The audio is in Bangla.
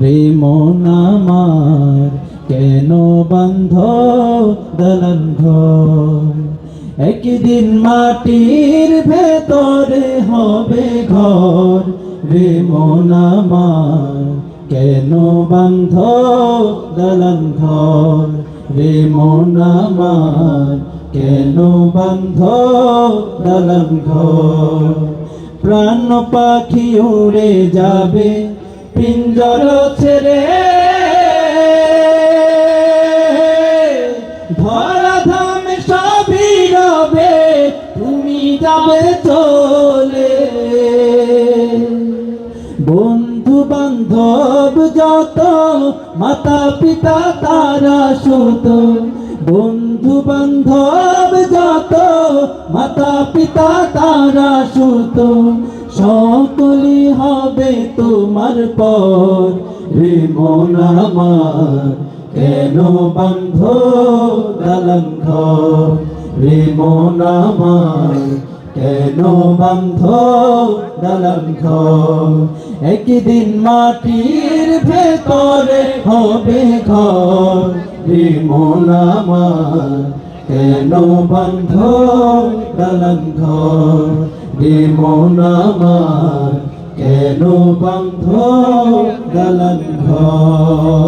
প্রেম নামার কেন বন্ধ দলন একদিন মাটির ভেতরে হবে ঘর। রে মন আমার, কেন বন্ধ দলন ঘর? রে মন আমার, কেন বন্ধ দলন ঘর? প্রাণ পাখি উড়ে যাবে পিঞ্জর ছেড়ে ধরা ধাম সবই রবে, তুমি যাবে চলে। বন্ধু বান্ধব যত, মাতা পিতা তারা সুত। বন্ধু বান্ধব যত, মাতা পিতা তারা সুত। সকলি হবে তোমার পর। রে মন আমার, কেন বন্ধ দালান ঘর রে মন আমার, কেন বন্ধ দালান ঘর একদিন মাটির ভেতরে হবে ঘর। রে মন আমার, কেন বন্ধ দালান রে মন আমার কেন বান্ধ দালান ঘর?